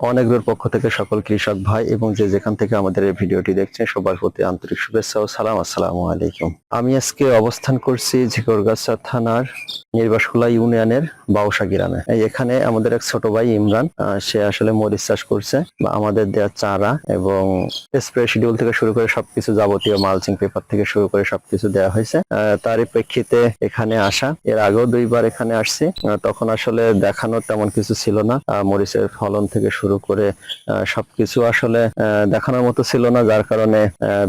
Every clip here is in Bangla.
অনেকগুলোর পক্ষ থেকে সকল কৃষক ভাই এবং যে যেখান থেকে আমাদের এই ভিডিওটি দেখছেন, সবার প্রতি আন্তরিক শুভেচ্ছা ও সালাম। আসসালামু আলাইকুম। আমি আজকে অবস্থান করছি ঝিকরগাছা থানার নির্বাসকুলা ইউনিয়নের বাউসা গ্রামে। এখানে আমাদের এক ছোট ভাই ইমরান সে আসলে মরিচ চাষ করছে। বা আমাদের দেওয়া চারা এবং স্প্রে শিডিউল থেকে শুরু করে সবকিছু যাবতীয় মালচিং পেপার থেকে শুরু করে সবকিছু দেওয়া হয়েছে। তারই প্রেক্ষিতে এখানে আসা। এর আগেও দুইবার এখানে আসছি। তখন আসলে দেখানোর তেমন কিছু ছিল না। মরিচের ফলন থেকে করে সবকিছু আসলে দেখানোর মতো ছিল না, যার কারণে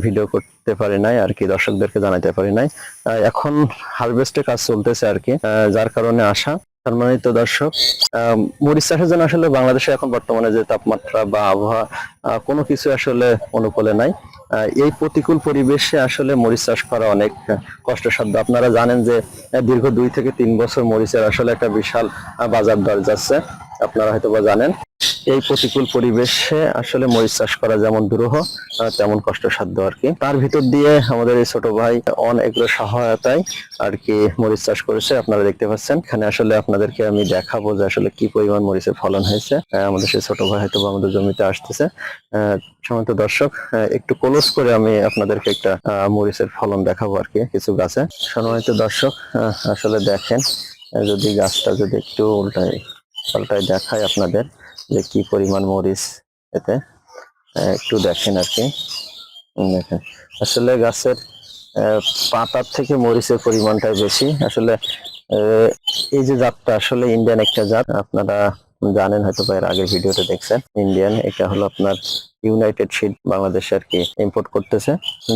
ভিডিও করতে পারি নাই আর কি, দর্শকদেরকে জানাতে পারি নাই। এখন হারভেস্টের কাজ চলতেছে আর কি যার কারণে আসা সম্মানিত দর্শক মরিচ চাষের জন্য আসলে বাংলাদেশে এখন বর্তমানে যে তাপমাত্রা বা আবহাওয়া কোনো কিছু আসলে অনুকূলে নাই। এই প্রতিকূল পরিবেশে আসলে মরিচ চাষ করা অনেক কষ্টসাধ্য। আপনারা জানেন যে দীর্ঘ দুই থেকে তিন বছর মরিচের আসলে একটা বিশাল বাজার দর যাচ্ছে। আপনারা হয়তো বা জানেন। এই প্রতিকূল পরিবেশে আসলে মরিচ চাষ করা যেমন দুরূহ তেমন কষ্টসাধ্য আর কি। তার ভিতর দিয়ে আমাদের এই ছোট ভাই অন এগ্রো সহায়তায় আর কি মরিচ চাষ করেছে আপনারা দেখতে পাচ্ছেন। এখানে আসলে আপনাদেরকে আমি দেখাবো যে আসলে কি পরিমাণ মরিচের ফলন হয়েছে। আমাদের সেই ছোট ভাই হয়তো আমাদের জমিতে আসতেছে। আহ, সম্মানিত দর্শক একটু ক্লোজ করে আমি আপনাদেরকে একটা মরিচের ফলন দেখাবো আর কি কিছু গাছে। সম্মানিত দর্শক আসলে দেখেন যদি গাছটা যদি একটু উল্টাই পাল্টাই দেখায় আপনাদের। যে কি পরিমাণ মরিচ এতে একটু দেখেন আর কি। দেখেন। আসলে গাছের পাতার থেকে মরিচের পরিমাণটা বেশি। আসলে এই যে জাতটা, আসলে ইন্ডিয়ান একটা জাত। আপনারা জানেন হয়তো এর আগের ভিডিওতে দেখছেন। ইন্ডিয়ান এটা হলো আপনার ইউনাইটেড সিড বাংলাদেশে আর কি ইম্পোর্ট করতেছে।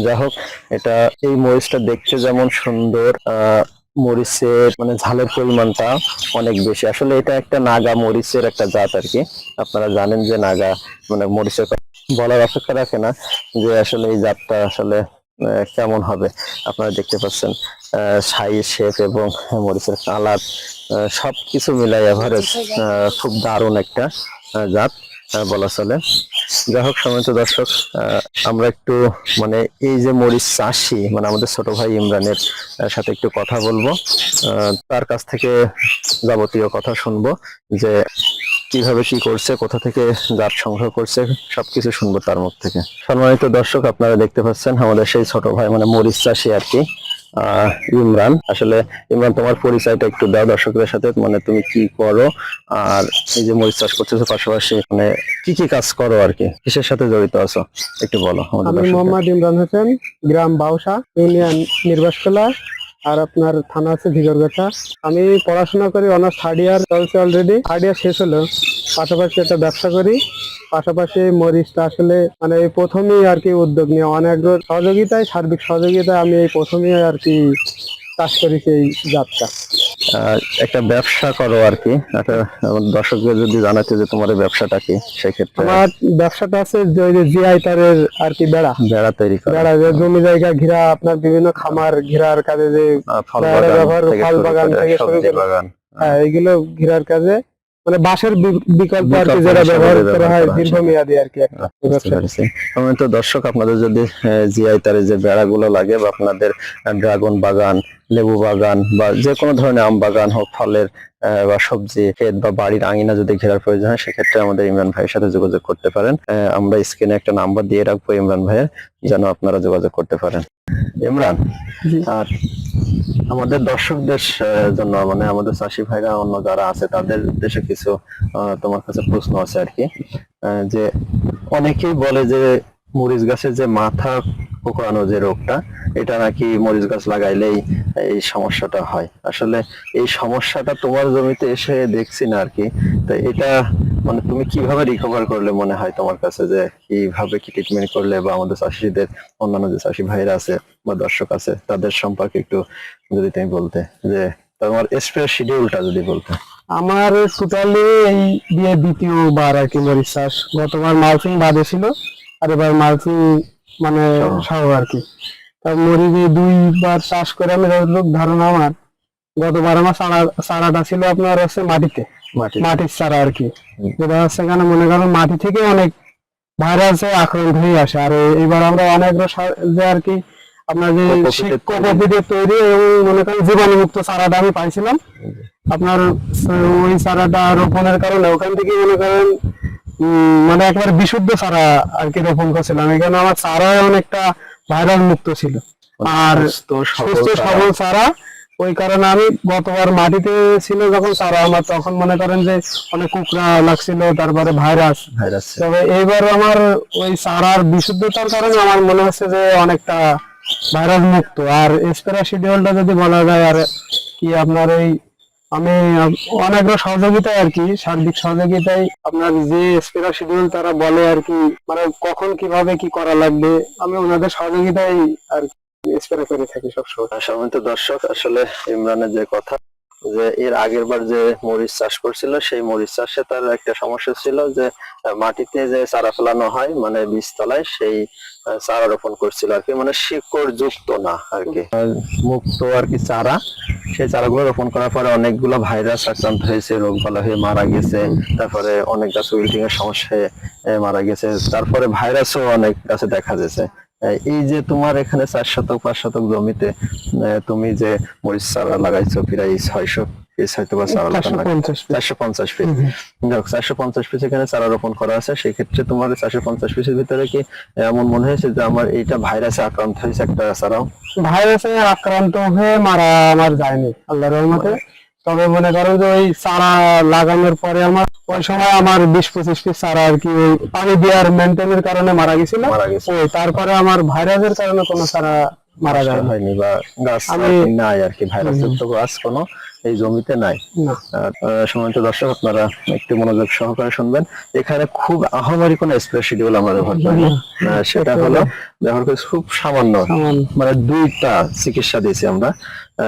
যাই হোক, এটা, এই মরিচটা দেখতে যেমন সুন্দর মরিচের মানে ঝালের পরিমাণটা অনেক বেশি। আসলে এটা একটা নাগা মরিচের একটা জাত আর কি। আপনারা জানেন যে নাগা মানে মরিচের বলার অপেক্ষা রাখে না যে আসলে এই জাতটা আসলে কেমন হবে। আপনারা দেখতে পাচ্ছেন সাইজ শেপ এবং মরিচের কালার সব কিছু মিলাই এভারেজ খুব দারুণ একটা জাত। বলা চলে। যাই হোক সময়ত দর্শক আমরা একটু মানে এই যে মরিচ চাষি মানে আমাদের ছোট ভাই ইমরানের সাথে একটু কথা বলব। তার কাছ থেকে যাবতীয় কথা শুনব, যে কীভাবে কি করছে, কোথা থেকে জাত সংগ্রহ করছে, সবকিছু শুনব তার মুখ থেকে। সম্মানিত দর্শক, আপনারা দেখতে পাচ্ছেন আমাদের সেই ছোট ভাই মানে মরিচ চাষি আর কি। ইমরান আসলে ইমরান তোমার পরিচয়টা একটু দাও দর্শকদের সাথে মানে তুমি কি করো? আর এই যে মরিচ চাষ করতেছো পাশাপাশি মানে কি কি কাজ করো আর কি? কিসের সাথে জড়িত আছো? একটু বলো আমি মোহাম্মদ ইমরান হোসেন গ্রাম বাউসা ইউনিয়ন নির্বাসকলা আর আপনার থানা আছে ঝিগরগাছা। আমি পড়াশোনা করি অনার্স থার্ড ইয়ার চলছে অলরেডি থার্ড ইয়ার শেষ হলো পাশাপাশি একটা ব্যবসা করি। পাশাপাশি মরিচটা আসলে মানে এই প্রথমেই আর কি উদ্যোগ নিয়ে অনেক সহযোগিতায় সার্বিক সহযোগিতায় আমি এই প্রথমেই আর কি চাষ করেছি এই জাতটা। একটা ব্যবসা করো আর কি। দর্শকদের যদি জানাতে যে তোমার ব্যবসাটা কি সেক্ষেত্রে আমার ব্যবসাটা আছে জিআই তারের আর কি বেড়া। বেড়া তৈরি করো। বেড়া যে জমি জায়গা ঘিরা আপনার বিভিন্ন খামার ঘিরার কাজে যে ফল বাগান থেকে শুরু করে। বাগান। হ্যাঁ এগুলো ঘিরার কাজে মানে বাঁশের বিকল্প আর কি যেটা ব্যবহার করা হয় দীর্ঘমেয়াদী আর কি আমি তো দর্শক আপনাদের যদি জিআই তারে যে বেড়াগুলো লাগে বা আপনাদের ড্রাগন বাগান লেবু বাগান বা যে কোনো ধরনের আম বাগান হোক ফলের বা সবজি ক্ষেত বা বাড়ির আঙিনা যদি ঘেরার প্রয়োজন হয় সেক্ষেত্রে আমাদের ইমরান ভাইয়ের সাথে যোগাযোগ করতে পারেন। আহ, আমরা স্ক্রিনে একটা নাম্বার দিয়ে রাখব ইমরান ভাইয়ের যেন আপনারা যোগাযোগ করতে পারেন। ইমরান আর আমাদের দর্শকদের জন্য মানে আমাদের চাষি ভাইরা, অন্য যারা আছে, তাদের উদ্দেশ্যে কিছু তোমার কাছে প্রশ্ন আছে আর কি। যে অনেকেই বলে যে মরিচ গাছের যে মাথা কোকড়ানো যে রোগটা, এটা নাকি মরিচ গাছ লাগাইলেই এই সমস্যাটা হয়। আসলে এই সমস্যাটা তোমার জমিতে এসে দেখছি না আর কি তো এটা মানে তুমি কীভাবে রিকভার করলে মনে হয় তোমার কাছে যে কীভাবে কি ট্রিটমেন্ট করলে বা আমাদের চাষিদের, অন্যান্য যে চাষি ভাইরা আছে বা দর্শক আছে, তাদের সম্পর্কে একটু যদি তুমি বলতে, যে তোমার স্প্রে শিডিউলটা যদি বলতে। আমার টোটালি এই দিয়ে দ্বিতীয়বার আর কি মরিচ চাষ। গতবার মালচিং বাদে ছিল, আর এবার মালচিং মানে সহ। আর কি। তা মরিচ দুইবার চাষ করে আমি যতটুকু ধারণা আমার গতবার আমার চারা চারাটা ছিল আপনার হচ্ছে মাটিতে। মাটির চারা আর কি। যেটা হচ্ছে এখানে মনে করেন মাটি থেকে অনেক ভাইরাসে আক্রান্ত হয়ে আসে। আর এইবার আমরা অনেক যে আর কি আপনার যে কোকোপিটের তৈরি। এবং মনে করেন জীবাণুমুক্ত চারাটা আমি পাইছিলাম। আপনার ওই চারাটা রোপণের কারণে ওখান থেকে মনে করেন মানে একবার বিশুদ্ধ চারা আর কি রোপণ করছিলাম। এখানে আমার চারা অনেকটা ভাইরাল মুক্ত ছিল। আর সুস্থ সবল চারা। ওই কারণে আমি গতবার মাটিতে ছিল যখন চারা আমার তখন মনে করেন যে অনেক কুকড়া লাগছিল তারপরে ভাইরাস। ভাইরাস। তবে এইবার আমার ওই চারার বিশুদ্ধতার কারণে আমার মনে হচ্ছে যে অনেকটা ভাইরাস মুক্ত। আর স্প্রে শিডিউলটা যদি বলা যায় আর কি আপনার এই আমি অনেক সহযোগিতায় আর কি সার্বিক সহযোগিতায় আপনার যে স্প্রে শিডিউল তারা বলে আর কি মানে কখন কীভাবে কি করা লাগবে আমি ওনাদের সহযোগিতায় আর স্প্রে করে থাকি সবসময়। সম্মানিত দর্শক আসলে ইমরানের যে কথা যে এর আগের বার যে মরিচ চাষ করছিল সেই মরিচ চাষে তার একটা সমস্যা ছিল যে মাটিতে যে চারা ফেলানো হয় মানে বীজতলায় সেই চারা রোপণ করছিল আর কি মানে শিকড় যুক্ত না আর কি। মুক্ত আর কি চারা। সেই চারাগুলো রোপণ করার পরে অনেকগুলো ভাইরাস আক্রান্ত হয়েছে রোগ বালা হয়ে মারা গেছে। তারপরে অনেক গাছ উইল্টিং এর সমস্যায় মারা গেছে। তারপরে ভাইরাসও অনেক গাছে দেখা যাচ্ছে এই যে তোমার এখানে চার শতক পাঁচ শতক জমিতে তুমি যে মরিচ চারা লাগাইছো প্রায় ছয়শো পিস হয়তো বা চারা চারশো পঞ্চাশ পিস যাক চারশো পঞ্চাশ পিস এখানে চারা রোপণ করা আছে। সেক্ষেত্রে তোমার চারশো পঞ্চাশ পিসের ভিতরে কি এমন মনে হয়েছে যে আমার এইটা ভাইরাসে আক্রান্ত হয়েছে একটা চারাও ভাইরাসে আক্রান্ত হয়ে মারা আমার যায়নি রহমতে। তবে মনে করেন যে ওই চারা লাগানোর পরে আমার ওই সময় আমার বিশ পঁচিশ পিস চারা আর কি ওই পানি দেওয়ার মেনটেনের কারণে মারা গেছিল। তারপরে আমার ভাইরাসের কারণে কোনো চারা মারা যায় হয়নি বা গাছ নাই আর কি ভাইরাস যুক্ত গাছ কোনো। এই জমিতে নাই। সম্মানিত দর্শক আপনারা একটু মনোযোগ সহকারে শুনবেন। এখানে খুব আহামরি কোনো স্প্রে শিডিউল আমরা ব্যবহার করি সেটা হলো ব্যবহার করি খুব সামান্য। মানে দুইটা চিকিৎসা দিয়েছি আমরা।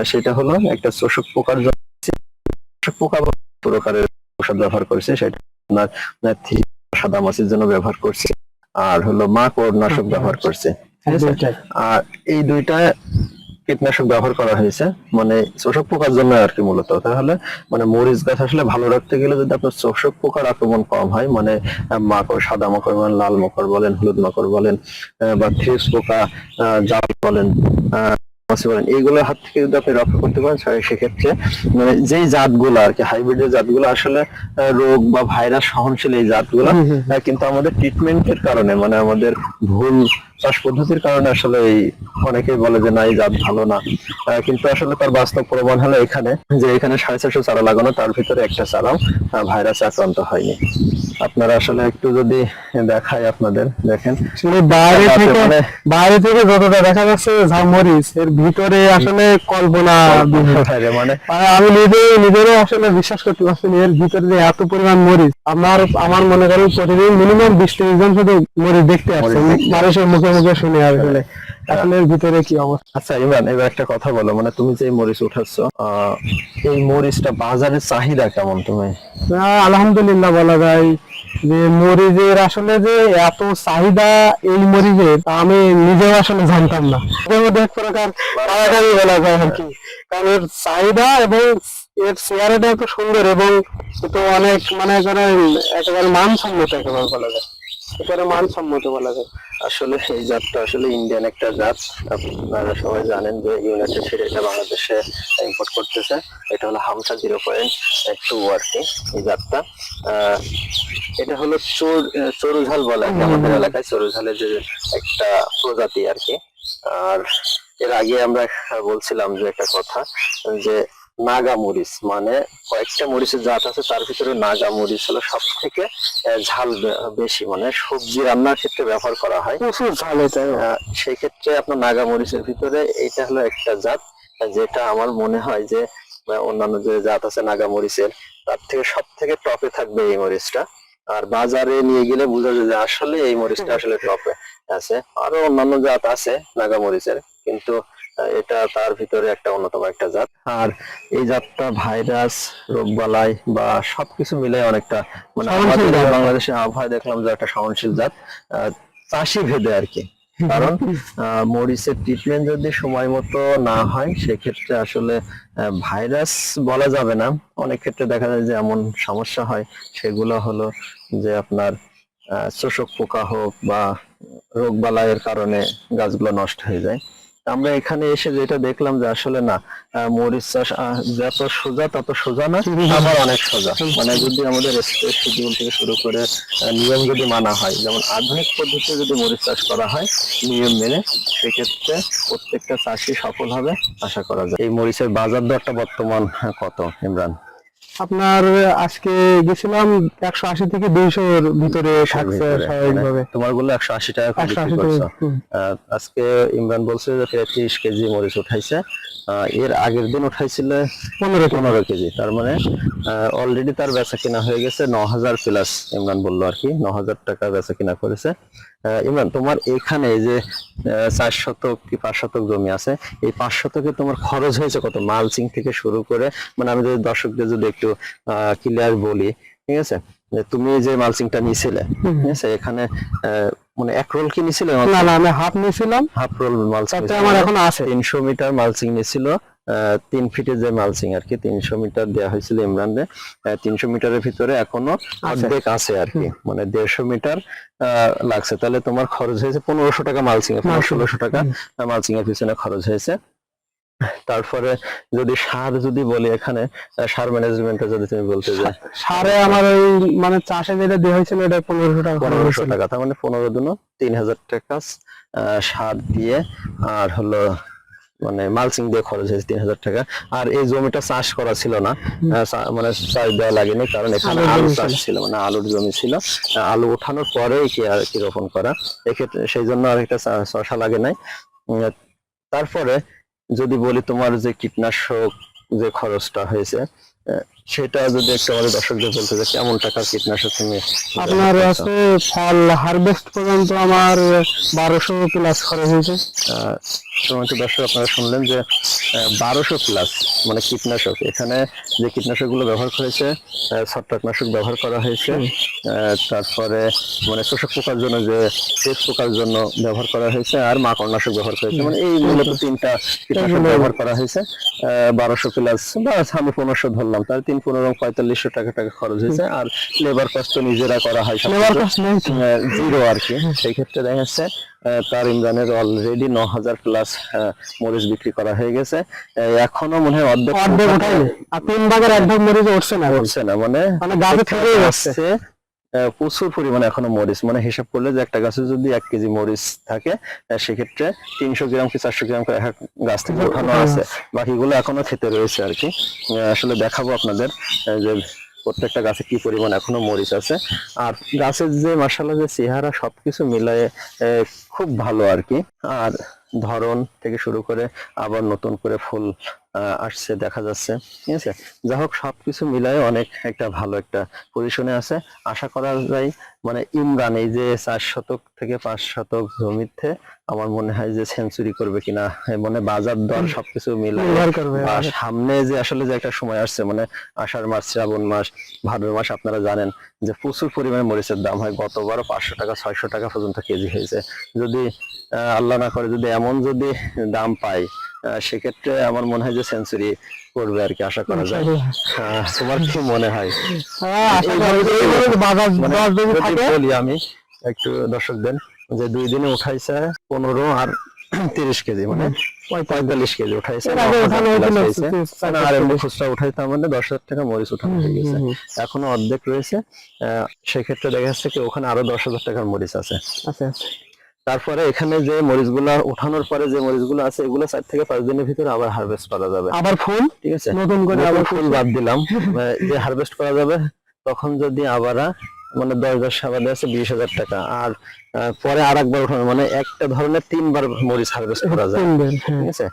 সেটা হলো একটা চোষক পোকার পোকা প্রকারের ঔষধ ব্যবহার করছি সেটা আপনার আহ, সাদা মাছির জন্য ব্যবহার করছি। আর হলো মাকড় নাশক ব্যবহার করছে। ঠিক আছে? দুইটাই। আর এই দুইটা কীটনাশক ব্যবহার করা হয়েছে। মানে শোষক পোকার জন্য আর কি মূলত। তাহলে মানে মরিচ গাছ আসলে ভালো রাখতে গেলে যদি আপনার শোষক পোকার আক্রমণ কম হয় মানে মাকড়, সাদা মাকড় বলেন, লাল মাকড় বলেন, হলুদ মাকড় বলেন বা থ্রিপস পোকা জাল বলেন বলেন এইগুলোর হাত থেকে যদি আপনি রক্ষা করতে পারেন সেক্ষেত্রে মানে যেই জাতগুলো আর কি হাইব্রিডের জাতগুলো আসলে রোগ বা ভাইরাস সহনশীল এই জাতগুলো কিন্তু আমাদের ট্রিটমেন্টের কারণে মানে আমাদের ভুল চাষ পদ্ধতির কারণে আসলে এই অনেকেই বলে যে না এই জাত ভালো না। কিন্তু আসলে তার বাস্তব প্রমাণ হলো এখানে যে এখানে সাড়ে চারশো চারা লাগানো তার ভিতরে একটা চারাও ভাইরাস আক্রান্ত হয়নি। আপনারা আসলে একটু যদি দেখাই আপনাদের দেখেন। বাইরে থেকে মানে- বাইরে থেকে যতটা দেখা যাচ্ছে যা মরিচ এর ভিতরে আসলে কল্পনা বাইরে মানে আমি নিজে নিজেরও আসলে বিশ্বাস করতে পারছি এর ভিতরে যে এত পরিমাণ মরিচ। আমার আমার মনে করেন প্রতিদিন মিনিমাম বিশ ত্রিশ জন শুধু মরিচ দেখতে আসছে। মানুষের মুখে মুখে শুনে আসলে। আসলে ভিতরে কি অবস্থা? আচ্ছা ইমরান এবার একটা কথা বলো। মানে তুমি যে মরিচ উঠাচ্ছ এই মরিচটা বাজারের চাহিদা কেমন তুমি? আলহামদুলিল্লাহ বলা যায় যে মরিচের আসলে যে এত চাহিদা এই মরিচের আমি নিজেও আসলে জানতাম না। এক প্রকার তাড়াতাড়ি বলা যায় আর কি। কারণ এর চাহিদা এবং এর চেয়ারটা এত সুন্দর এবং তো অনেক মানে একেবারে মানসম্মত একেবারে বলা যায়। একেবারে মানসম্মত বলা যায়। আসলে এই জাতটা আসলে ইন্ডিয়ান একটা জাত। আপনারা সবাই জানেন যে ইউনাইটেড স্টেট এটা বাংলাদেশে ইম্পোর্ট করতেছে। এটা হলো হামসা জিরো পয়েন্ট টু আর কি এই জাতটা। আহ, এটা হলো চোর আহ, চড়ুঝাল বলে আমাদের এলাকায়। চড়ুঝালের যে একটা প্রজাতি আর কি। আর এর আগে আমরা বলছিলাম যে একটা কথা যে নাগা মরিচ মানে কয়েকটা মরিচের জাত আছে তার ভিতরে নাগা মরিচ হলো সব থেকে ঝাল বেশি মানে সবজি রান্নার ক্ষেত্রে ব্যবহার করা হয়। প্রচুর ঝাল এটা সেই ক্ষেত্রে আপনার নাগা মরিচের ভিতরে এটা হলো একটা জাত যেটা আমার মনে হয় যে অন্যান্য যে জাত আছে নাগা মরিচের তার থেকে সব থেকে টপে থাকবে এই মরিচটা। আর বাজারে নিয়ে গেলে বোঝা যায় যে আসলে এই মরিচটা আসলে টপে আছে। আরও অন্যান্য জাত আছে নাগা মরিচের কিন্তু এটা তার ভিতরে একটা অন্যতম একটা জাত। আর এই জাতটা ভাইরাস রোগবালাই বা সবকিছু মিলে অনেকটা মানে বাংলাদেশে আবহাওয়া দেখলাম যে একটা সহনশীল জাত। চাষি ভেদে আর কি। কারণ মরিচের ট্রিটমেন্ট যদি সময় মতো না হয় সেক্ষেত্রে আসলে ভাইরাস বলা যাবে না। অনেক ক্ষেত্রে দেখা যায় যে এমন সমস্যা হয় সেগুলো হলো যে আপনার আহ, শোষক পোকা হোক বা রোগ বালাইয়ের কারণে গাছগুলো নষ্ট হয়ে যায়। আমরা এখানে এসে যেটা দেখলাম যে আসলে না মরিচ চাষ যত সোজা তত সোজা না, আবার অনেক সোজা। মানে যদি আমাদের শিডিউল থেকে শুরু করে নিয়ম যদি মানা হয়, যেমন আধুনিক পদ্ধতিতে যদি মরিচ চাষ করা হয়, নিয়ম মেনে সেক্ষেত্রে প্রত্যেকটা চাষি সফল হবে, আশা করা যায়। এই মরিচের বাজার দরটা বর্তমান কত, ইমরান? আপনার আজকে গেছিলাম একশো আশি থেকে দুইশোর ভিতরে থাকছে স্বাভাবিকভাবে মানে তোমারগুলো একশো আশি টাকা আজকে ইমরান বলছে যে তেত্রিশ কেজি মরিচ উঠাইছে। এর আগের দিন উঠাইছিল পনেরো পনেরো কেজি। তার মানে অলরেডি তার বেচা কিনা হয়ে গেছে ন হাজার প্লাস ইমরান বলল আর কি ন হাজার টাকা বেচা কিনা করেছে। ইমরান তোমার এখানে যে চার শতক কি পাঁচ শতক জমি আছে এই পাঁচ শতকে তোমার খরচ হয়েছে কত? মালচিং থেকে শুরু করে মানে আমি যদি দর্শকদের যদি একটু ক্লিয়ার বলি ঠিক আছে? তুমি যে মালচিংটা নিছিলে হুম। ঠিক আছে? এখানে আহ, মানে এক রোল কি নিছিলে? না না আমি হাফ নিয়েছিলাম। হাফ রোল মালচিং আমার এখন আছে। তিনশো মিটার মালচিং নিয়েছিল তিন ফিটে যে মালচিং আর কি তিনশো মিটার দেওয়া হয়েছিল ইমরানরে তিনশো মিটারের ভিতরে এখনও অর্ধেক আছে আর কি মানে দেড়শো মিটার লাগছে। তাহলে তোমার খরচ হয়েছে পনেরোশো টাকা মালচিং এ পনেরো ষোলোশো টাকা। মালচিং এর পিছনে খরচ হয়েছে। তারপরে যদি সার যদি বলি এখানে সার ম্যানেজমেন্টে যদি তুমি বলতে যে সারে আমার ওই মানে চাষে যেটা দেওয়া হয়েছিল এটা পনেরোশো টাকা পনেরোশো টাকা তার মানে পনেরো দিনও তিন হাজার টাকা আহ, সার দিয়ে আর হলো মানে মালসিং দিয়ে খরচ হয়েছে তিন হাজার টাকা। আর এই জমিটা চাষ করা ছিল না। মানে চাষ দেওয়া লাগেনি কারণ এখানে আলু চাষ ছিল। মানে আলুর জমি ছিল। আলু ওঠানোর পরেই কি আর কি রোপণ করা। এক্ষেত্রে সেই জন্য আর একটা শশা লাগে নাই। তারপরে যদি বলি তোমার যে কীটনাশক যে খরচটা হয়েছে সেটা যদি একটু আমাদের দর্শকদের বলতে যে কেমন টাকার কীটনাশক তুমি আপনার আছে ফল হারভেস্ট পর্যন্ত আমার বারোশো প্লাস খরচ হয়েছে। আহ, দর্শক আপনারা শুনলেন যে বারোশো প্লাস মানে কীটনাশক। এখানে যে কীটনাশকগুলো ব্যবহার করেছে ছত্রাকনাশক ব্যবহার করা হয়েছে। তারপরে মানে শোষক পোকার জন্য যে তেজ পোকার জন্য ব্যবহার করা হয়েছে আর মাকড়নাশক ব্যবহার করেছে মানে এই মূলত তিনটা কীটনাশক ব্যবহার করা হয়েছে। বারোশো প্লাস বা আমি পনেরোশো ধরলাম তার তিন পনেরো পঁয়তাল্লিশশো টাকা টাকা খরচ হয়েছে। আর লেবার কস্ট তো নিজেরা করা হয় লেবার কস্ট জিরো আর কি। সেই ক্ষেত্রে দেখা যাচ্ছে তার ইমরানের অলরেডি ন হাজার প্লাস মরিচ বিক্রি করা হয়ে গেছে। এখনও মনে হয় অর্ধেক অর্ধেক উঠাই তিন ভাগের এক ভাগ মরিচ উঠছে না। উঠছে না মানে মানে গাছে থেকেই যাচ্ছে। প্রচুর পরিমাণে এখনও মরিচ মানে হিসাব করলে যে একটা গাছে যদি এক কেজি মরিচ থাকে সেক্ষেত্রে তিনশো গ্রাম কি চারশো গ্রাম করে এক গাছ থেকে ওঠানো আছে। বাকিগুলো এখনও খেতে রয়েছে আর কি। আসলে দেখাবো আপনাদের যে প্রত্যেকটা গাছে কি পরিমাণ এখনও মরিচ আছে। আর গাছের যে মাসালা যে চেহারা সবকিছু মিলায়ে আহ, খুব ভালো আর কি। আর ধরন থেকে শুরু করে আবার নতুন করে ফুল আসছে দেখা যাচ্ছে। ঠিক আছে? যাই হোক সবকিছু মিলায়ে অনেক একটা ভালো একটা পজিশনে আছে। আশা করা যায় মানে ইমরান এই যে চার শতক থেকে পাঁচ শতক জমিতে আমার মনে হয় যে সেঞ্চুরি করবে কিনা মানে বাজার দর সবকিছু করবে বা সামনে যে আসলে যে একটা সময় আসছে মানে আষাঢ় মাস শ্রাবণ মাস ভাদ্র মাস আপনারা জানেন যে প্রচুর পরিমাণে মরিচের দাম হয়। গতবারও পাঁচশো টাকা ছয়শো টাকা পর্যন্ত কেজি হয়েছে। যদি আল্লাহ না করে যদি এমন যদি দাম আহ, সেক্ষেত্রে আমার মনে হয় যে সেঞ্চুরি করবে আর কি আশা করা যায়। তোমার কি মনে হয়? হ্যাঁ, মানে বলি আমি একটু দর্শকদের যে দুই দিনে উঠাইছে পনেরো আর তিরিশ কেজি মানে পঁয়তাল্লিশ কেজি উঠাইছে আর এমনি কেজি। খুচরা উঠাইতাম মানে দশ হাজার টাকা মরিচ উঠানো হয়ে গেছে। এখনও অর্ধেক রয়েছে। আহ, সেক্ষেত্রে দেখা যাচ্ছে কি ওখানে আরও দশ হাজার টাকার মরিচ আছে। আচ্ছা তারপরে এখানে যে মরিচগুলা উঠানোর পরে যে মরিচগুলো আছে এগুলো চার থেকে পাঁচ দিনের ভিতরে আবার হারভেস্ট করা যাবে। আবার ফুল? ঠিক আছে? নতুন করে আবার ফুল বাদ দিলাম। যে হারভেস্ট করা যাবে তখন যদি আবার মানে দশ দশ সাবাদে আছে বিশ হাজার টাকা। আর পরে আর একবার উঠানো মানে একটা ধরনের তিনবার মরিচ হারভেস্ট করা যায়। হ্যাঁ। ঠিক আছে?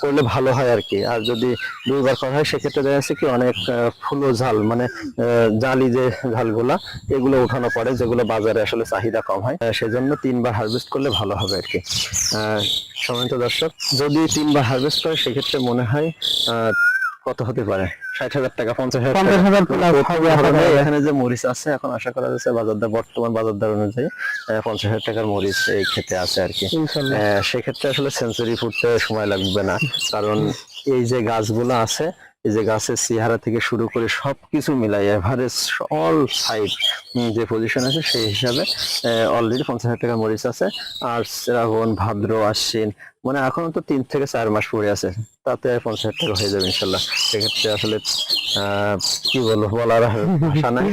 করলে ভালো হয় আর কি। আর যদি দুইবার করা হয় সেক্ষেত্রে দেখা যাচ্ছে কি অনেক ফুলো ঝাল মানে জালি যে ঝালগুলা এগুলো উঠানো পড়ে যেগুলো বাজারে আসলে চাহিদা কম হয়। সেজন্য তিনবার হারভেস্ট করলে ভালো হবে আর কি। আহ, সম্মানিত দর্শক যদি তিনবার হারভেস্ট করে সেক্ষেত্রে মনে হয় আহ, কত হতে পারে? ষাট হাজার টাকা পঞ্চাশ হাজার। এখানে যে মরিচ আছে এখন আশা করা যাচ্ছে বাজার দর বর্তমান বাজার দর অনুযায়ী পঞ্চাশ হাজার টাকার মরিচ এই খেতে আছে আর কি। আহ, সেক্ষেত্রে আসলে সেঞ্চুরি ফুটতে সময় লাগবে না। কারণ এই যে গাছগুলো আছে এই যে গাছের চেহারা থেকে শুরু করে সবকিছু মিলাই এভারেজ অল সাইড যে পজিশন আছে সেই হিসাবে অলরেডি পঞ্চাশ হাজার টাকা মরিচ আছে। আর শ্রাবণ, ভাদ্র, আশ্বিন মানে এখনও তো তিন থেকে চার মাস পরে আছে। তাতে পঞ্চাশ হাজার টাকা হয়ে যাবে ইনশাল্লাহ। সেক্ষেত্রে আসলে কি বলব বলার ভাষা নাই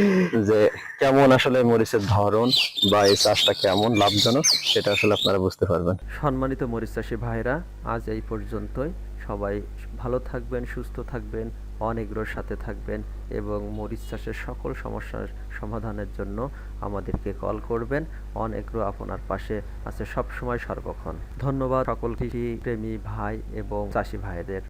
যে কেমন আসলে মরিচের ধরন বা এই চাষটা কেমন লাভজনক, সেটা আসলে আপনারা বুঝতে পারবেন। সম্মানিত মরিচ চাষী ভাইরা আজ এই পর্যন্তই। সবাই ভালো থাকবেন, সুস্থ থাকবেন অনেগ্রোর সাথে থাকবেন এবং মরিচ চাষের সকল সমস্যার সমাধানের জন্য আমাদেরকে কল করবেন। অনেগ্রো আপনার পাশে আছে সবসময় সর্বক্ষণ। ধন্যবাদ সকল কৃষি প্রেমী ভাই এবং চাষি ভাইদের।